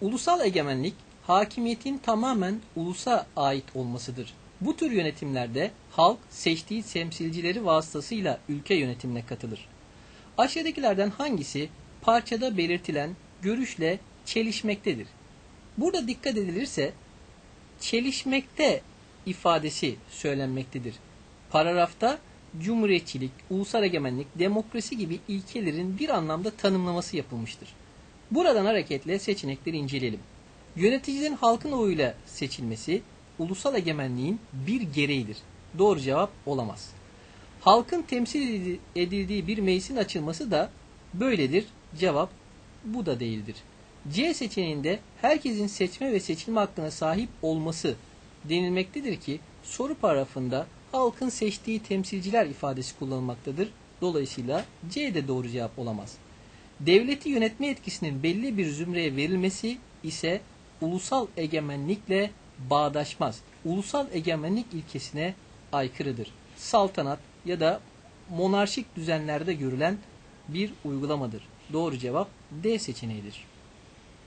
Ulusal egemenlik, hakimiyetin tamamen ulusa ait olmasıdır. Bu tür yönetimlerde halk seçtiği temsilcileri vasıtasıyla ülke yönetimine katılır. Aşağıdakilerden hangisi parçada belirtilen görüşle çelişmektedir? Burada dikkat edilirse çelişmekte ifadesi söylenmektedir. Paragrafta cumhuriyetçilik, ulusal egemenlik, demokrasi gibi ilkelerin bir anlamda tanımlaması yapılmıştır. Buradan hareketle seçenekleri inceleyelim. Yöneticinin halkın oyuyla seçilmesi ulusal egemenliğin bir gereğidir. Doğru cevap olamaz. Halkın temsil edildiği bir meclisin açılması da böyledir. Cevap bu da değildir. C seçeneğinde herkesin seçme ve seçilme hakkına sahip olması denilmektedir ki soru paragrafında halkın seçtiği temsilciler ifadesi kullanılmaktadır. Dolayısıyla C de doğru cevap olamaz. Devleti yönetme etkisinin belli bir zümreye verilmesi ise ulusal egemenlikle bağdaşmaz. Ulusal egemenlik ilkesine aykırıdır. Saltanat ya da monarşik düzenlerde görülen bir uygulamadır. Doğru cevap D seçeneğidir.